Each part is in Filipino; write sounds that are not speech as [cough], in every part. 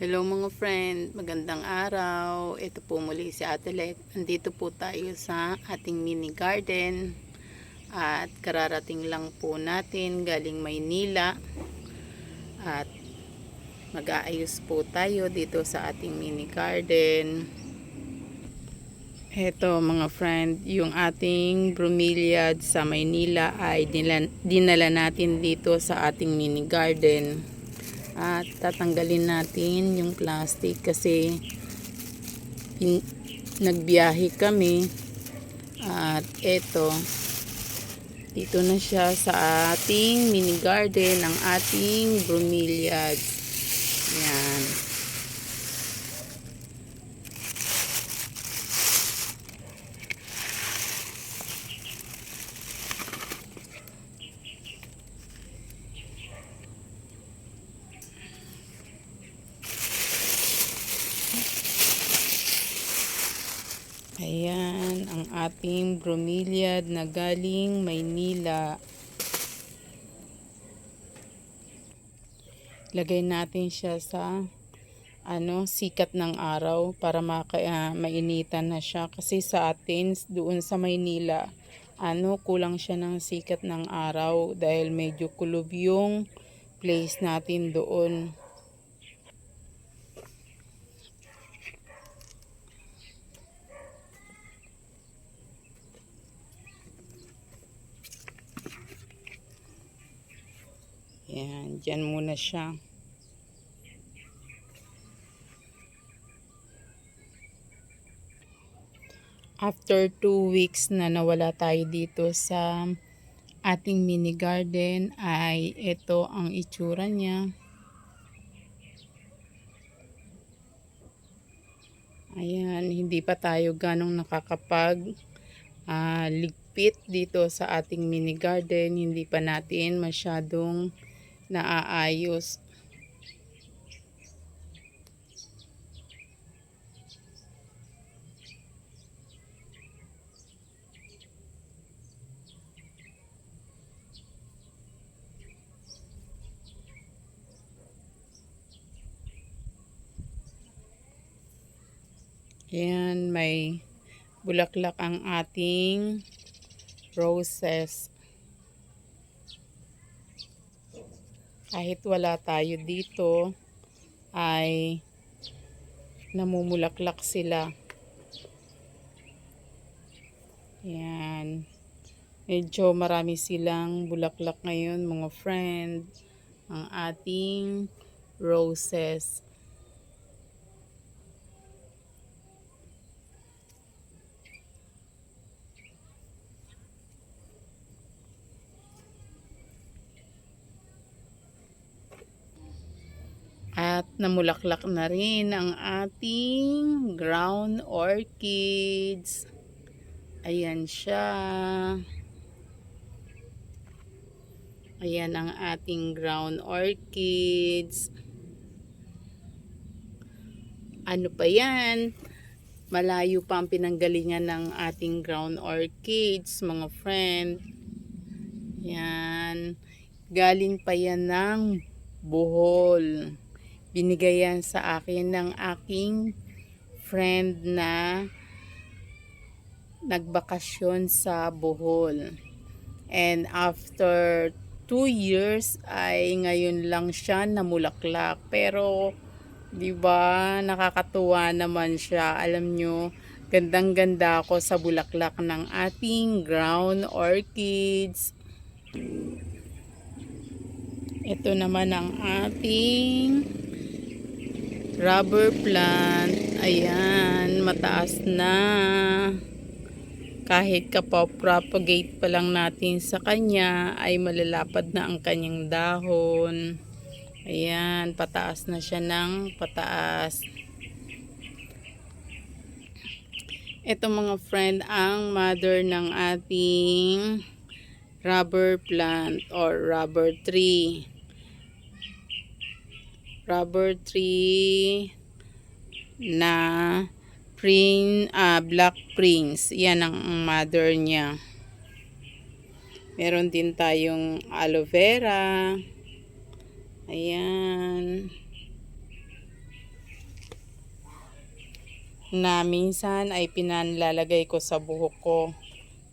Hello mga friend, magandang araw. Ito po muli si Ate Let. Andito po tayo sa ating mini garden. At kararating lang po natin galing Maynila. At mag-aayos po tayo dito sa ating mini garden. Ito mga friend, yung ating bromeliad sa Maynila ay dinala, dinala natin dito sa ating mini garden. At tatanggalin natin yung plastic kasi nagbiyahe kami. At eto, dito na siya sa ating mini garden ng ating bromeliads. Yan. Ayan, ang ating bromeliad na galing Maynila. Lagay natin siya sa ano, sikat ng araw para maka, ah, mainitan na siya. Kasi sa atin, doon sa Maynila, ano, kulang siya ng sikat ng araw dahil medyo kulob yung place natin doon. Yan, dyan muna siya. After two weeks na nawala tayo dito sa ating mini garden ay ito ang itsura niya. Ayan, hindi pa tayo ganong nakakapag ah, ligpit dito sa ating mini garden. Hindi pa natin masyadong naaayos. Ayan, may bulaklak ang ating roses. Kahit wala tayo dito, ay namumulaklak sila. Ayan. Medyo marami silang bulaklak ngayon, mga friend. Ang ating roses. At namulaklak na rin ang ating ground orchids. Ayan siya. Ayan ang ating ground orchids. Ano pa yan? Malayo pa ang pinanggalingan ng ating ground orchids, mga friend. Yan. Galing pa yan ng Bohol. Binigay yan sa akin ng aking friend na nagbakasyon sa Bohol. And after two years ay ngayon lang siya namulaklak. Pero, di ba, nakakatuwa naman siya. Alam nyo, gandang-ganda ako sa bulaklak ng ating ground orchids. Ito naman ang ating rubber plant. Ayan, mataas na. Kahit kapapropagate pa lang natin sa kanya, ay malalapad na ang kanyang dahon. Ayan, pataas na siya ng pataas. Ito mga friend, ang mother ng ating rubber plant or rubber tree. Rubber tree na prin, ah, black prince. Yan ang mother niya. Meron din tayong aloe vera. Ayan. na minsan ay pinanlalagay ko sa buhok ko.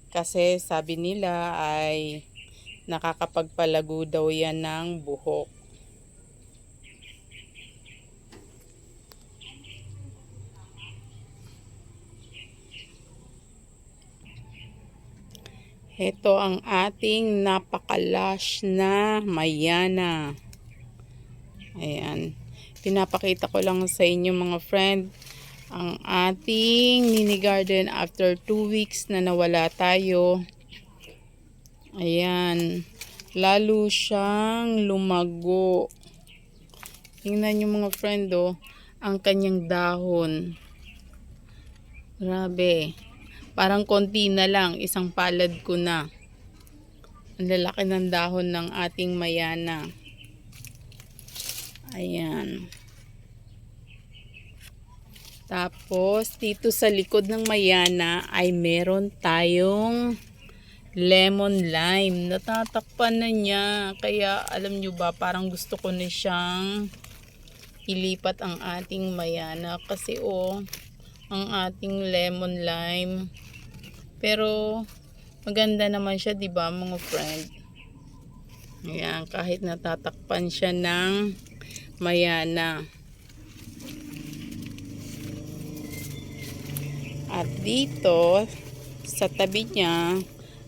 Kasi sabi nila ay nakakapagpalago daw yan ng buhok. Ito ang ating napakalash na mayana. Ayan. Pinapakita ko lang sa inyo mga friend ang ating mini garden after 2 weeks na nawala tayo. Ayan. Lalo siyang lumago. Tingnan nyo mga friend oh, ang kanyang dahon. Grabe. Parang konti na lang, isang palad ko na. Ang lalaki ng dahon ng ating mayana. Ayan. Tapos, dito sa likod ng mayana ay meron tayong lemon lime. Natatakpan na niya. Kaya, alam nyo ba, parang gusto ko na siyang ilipat ang ating mayana. Kasi, oh, ang ating lemon lime. Pero, maganda naman siya, di ba, mga friend? Ayan, kahit natatakpan siya ng mayana. At dito, sa tabi niya,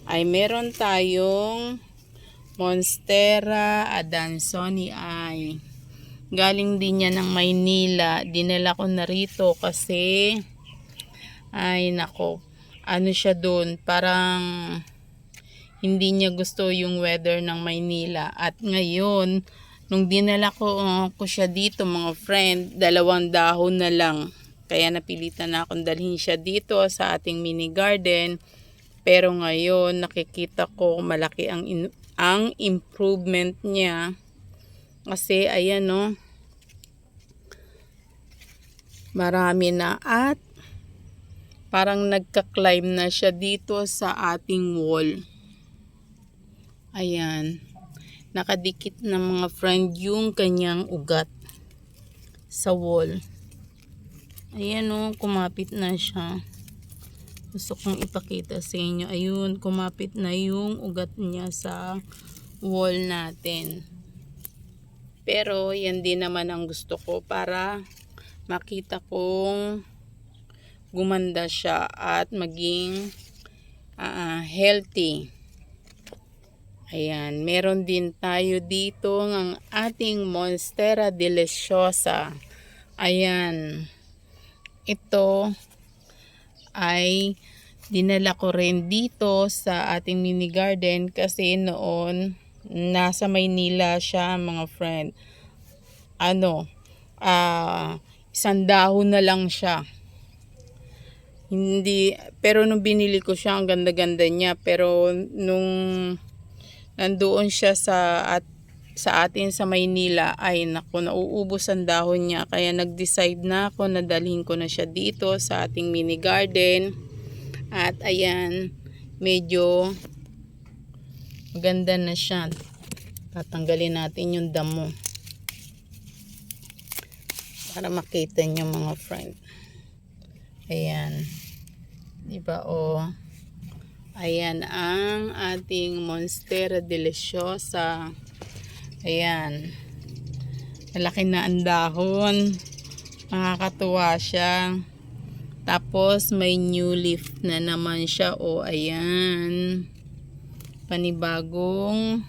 ay meron tayong Monstera adansoni ay galing din niya ng Maynila. Dinala ko na rito kasi ay nako, ano siya doon, parang hindi niya gusto yung weather ng Maynila. At ngayon, nung dinala ko, uh, ko siya dito mga friend, dalawang dahon na lang. Kaya napilitan na akong dalhin siya dito sa ating mini garden. Pero ngayon, nakikita ko malaki ang, in- ang improvement niya. Kasi, ayan no, marami na at parang nagka-climb na siya dito sa ating wall. Ayan. Nakadikit na mga friend yung kanyang ugat sa wall. Ayan o, kumapit na siya. Gusto kong ipakita sa inyo. Ayun, kumapit na yung ugat niya sa wall natin. Pero, yan din naman ang gusto ko para makita kong gumanda siya at maging ah, healthy. Ayan, meron din tayo dito ng ating Monstera Deliciosa. Ayan, ito ay dinala ko rin dito sa ating mini garden kasi noon nasa Maynila siya mga friend. Ano, ah, isang dahon na lang siya. Hindi, pero nung binili ko siya, ang ganda-ganda niya. Pero nung nandoon siya sa at sa atin sa Maynila ay naku nauubos ang dahon niya. Kaya nag-decide na ako na dalhin ko na siya dito sa ating mini garden. At ayan medyo maganda na siya. Tatanggalin natin yung damo para makita nyo mga friend. Ayan diba o oh. Ayan ang ating Monstera Deliciosa. Ayan. Malaki na ang dahon. Nakakatuwa siya. Tapos may new leaf na naman siya. O ayan. Panibagong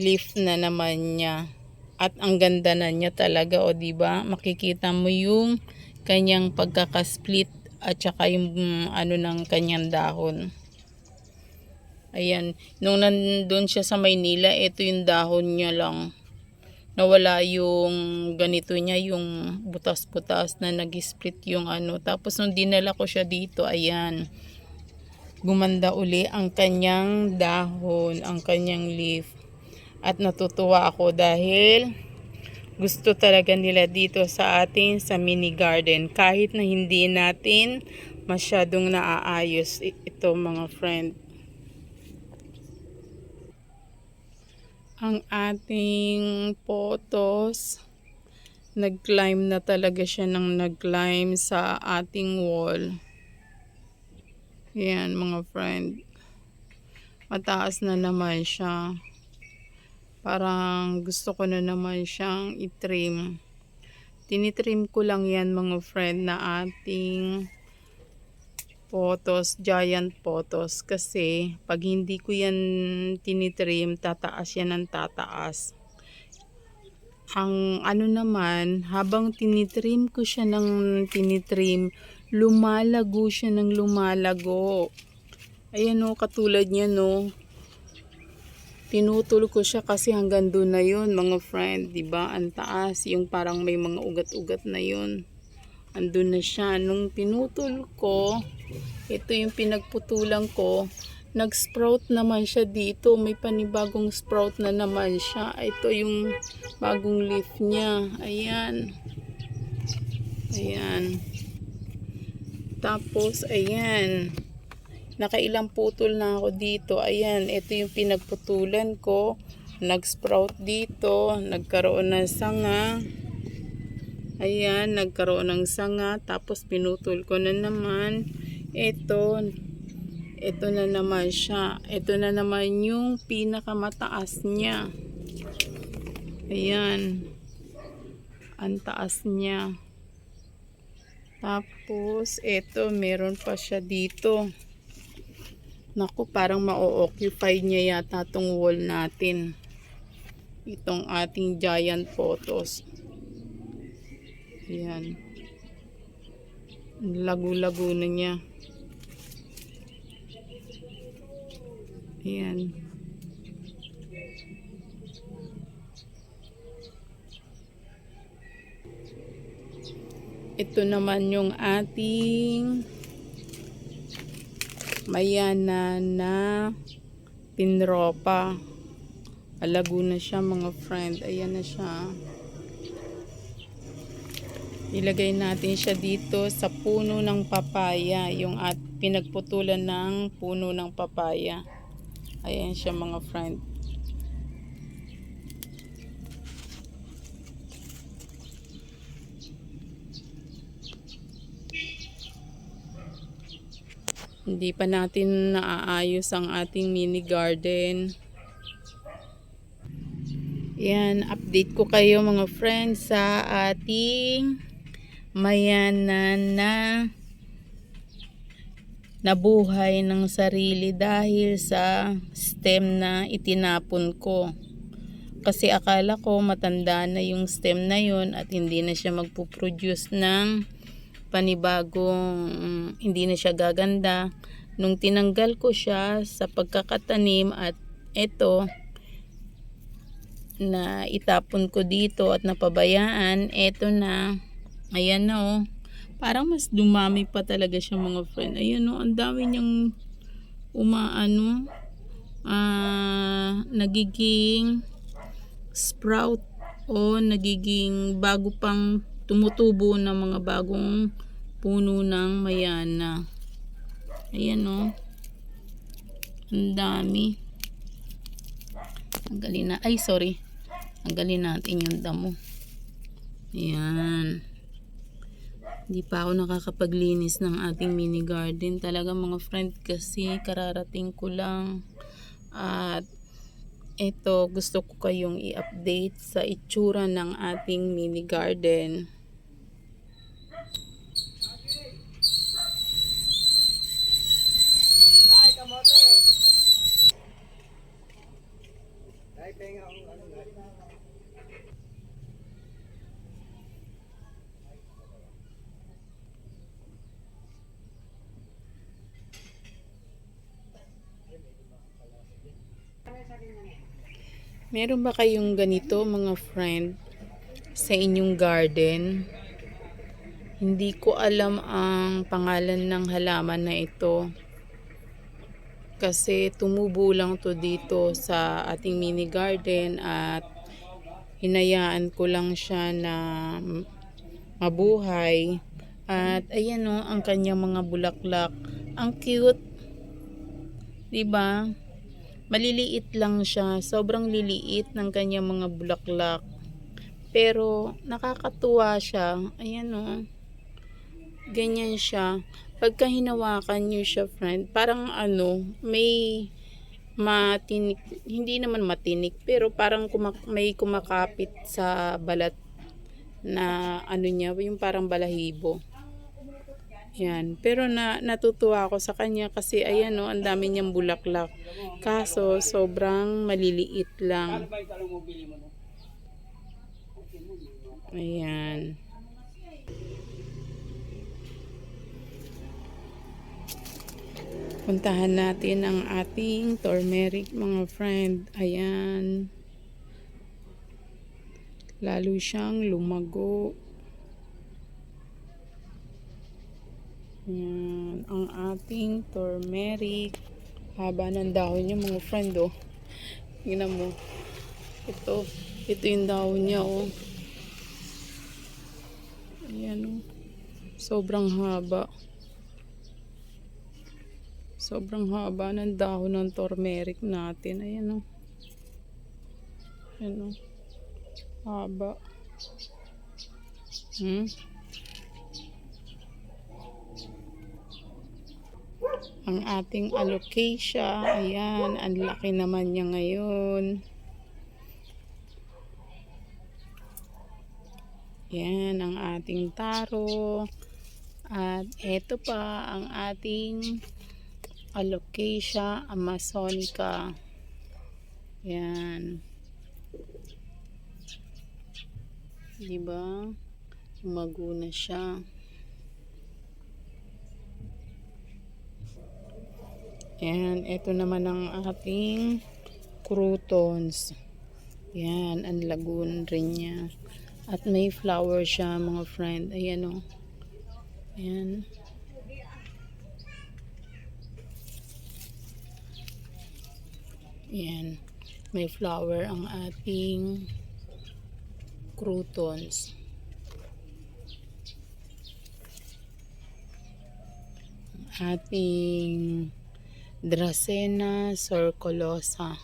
leaf na naman niya. At ang ganda na niya talaga. O di ba Makikita mo yung kanyang pagkakasplit at saka yung mm, ano ng kanyang dahon. Ayan, nung nandun siya sa Maynila, ito yung dahon niya lang. Nawala yung ganito niya, yung butas-butas na nag-split yung ano. Tapos nung dinala ko siya dito, ayan, gumanda uli ang kanyang dahon, ang kanyang leaf. At natutuwa ako dahil gusto talaga nila dito sa atin sa mini garden kahit na hindi natin masyadong naaayos ito mga friend ang ating photos Nag-climb na talaga siya ng nag-climb sa ating wall. Yan mga friend. Mataas na naman siya. Parang gusto ko na naman siyang itrim. Tinitrim ko lang yan mga friend na ating photos, giant photos. Kasi pag hindi ko yan tinitrim, tataas yan ng tataas. Ang ano naman, habang tinitrim ko siya ng tinitrim, lumalago siya ng lumalago. Ayan o, katulad niya no. Tinutol ko siya kasi hanggang doon na yun, mga friend. 'di ba Ang taas, yung parang may mga ugat-ugat na yun. Andun na siya. Nung pinutol ko, ito yung pinagputulan ko, nag-sprout naman siya dito. May panibagong sprout na naman siya. Ito yung bagong leaf niya. Ayan. Ayan. Tapos, ayan. Nakailang putol na ako dito. Ayan, ito yung pinagputulan ko. Nag-sprout dito. Nagkaroon ng sanga. Ayan, nagkaroon ng sanga. Tapos pinutol ko na naman. Ito, ito na naman siya. Ito na naman yung pinakamataas niya. Ayan. Ang taas niya. Tapos, ito, meron pa siya dito. Naku, parang ma-occupy niya yata tong wall natin. Itong ating giant photos. Ayan. Lagu-lago na niya. Ayan. Ito naman yung ating mayana na pinropa. Alago na siya mga friend. Ayan na siya. Ilagay natin siya dito sa puno ng papaya. Yung at pinagputulan ng puno ng papaya. Ayan siya mga friend. Hindi pa natin naaayos ang ating mini garden. Yan, update ko kayo mga friends sa ating mayanan na nabuhay ng sarili dahil sa stem na itinapon ko. Kasi akala ko matanda na yung stem na yun at hindi na siya magpuproduce ng panibagong hindi na siya gaganda. Nung tinanggal ko siya sa pagkakatanim at ito na itapon ko dito at napabayaan, eto na. Ayan na oh. Parang mas dumami pa talaga siya mga friend. Ayan oh, ang dami niyang umaano ah nagiging sprout o nagiging bago pang tumutubo ng mga bagong puno ng mayana. Ayan o. Ang dami. Tanggalin na. Ay, sorry. Tanggalin natin yung damo. Ayan. Hindi pa ako nakakapaglinis ng ating mini garden. Talaga mga friend kasi kararating ko lang. At ito gusto ko kayong i-update sa itsura ng ating mini garden. Ay, kamote! Ay, penga ang ano na. Meron ba kayong ganito mga friend sa inyong garden? Hindi ko alam ang pangalan ng halaman na ito. Kasi tumubo lang to dito sa ating mini garden at hinayaan ko lang siya na mabuhay. At ayan o, ang kanyang mga bulaklak. Ang cute. 'Di ba? Maliliit lang siya. Sobrang liliit ng kanyang mga bulaklak. Pero nakakatuwa siya. Ayan oh. Ganyan siya. Pagka hinawakan niyo siya, friend, parang ano, may matinik, hindi naman matinik, pero parang kumak- may kumakapit sa balat na ano niya, yung parang balahibo. Yan. Pero na natutuwa ako sa kanya kasi ayan oh, ang dami niyang bulaklak. Kaso sobrang maliliit lang. Ayan. Puntahan natin ang ating turmeric mga friend. Ayan. Lalo siyang lumago. Ayan. Ang ating turmeric. Haba ng dahon niya mga friend oh. Tingnan mo. Ito. Ito yung dahon niya oh. Ayan oh. Sobrang haba. Sobrang haba ng dahon ng turmeric natin. Ayan o. Ayan o. Haba. Hmm? Ang ating alocasia. Ayan. Ang laki naman niya ngayon. Yan ang ating taro. At eto pa ang ating Alocasia amazonica. Yan. Diba? Lumago na siya. Yan. Ito naman ang ating croutons. Yan. Ang lagoon rin niya. At may flower siya mga friend. Ayan o. Ayan. Ayan. May flower ang ating croutons. Ating Dracena circulosa.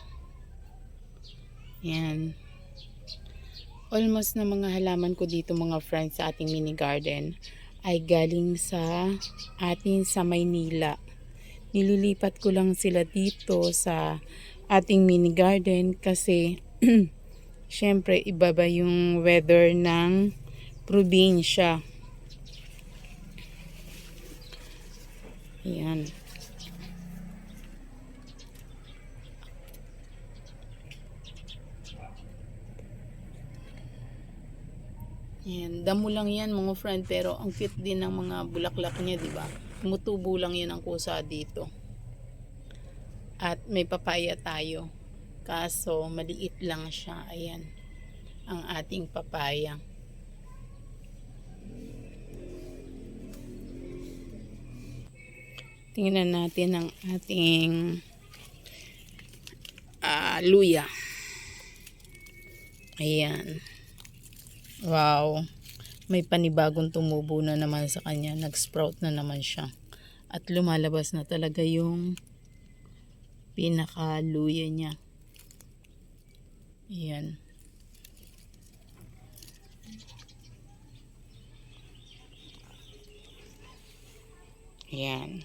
Ayan. Almost na mga halaman ko dito mga friends sa ating mini garden ay galing sa atin sa Maynila. Nililipat ko lang sila dito sa ating mini garden kasi [clears throat] syempre iba ba yung weather ng probinsya. Ayan. Ayan, damo lang yan mga friend pero ang cute din ng mga bulaklak niya, di ba? Tumutubo lang yan ang kusa dito. At may papaya tayo. Kaso maliit lang siya. Ayan. Ang ating papaya. Tingnan natin ang ating ah, luya. Ayan. Wow. May panibagong tumubo na naman sa kanya. Nag-sprout na naman siya. At lumalabas na talaga yung pinakaluya niya. Ayan. Ayan.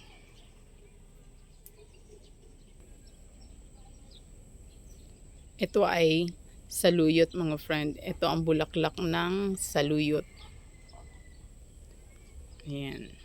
Ito ay saluyot mga friend. Ito ang bulaklak ng saluyot. Ayan.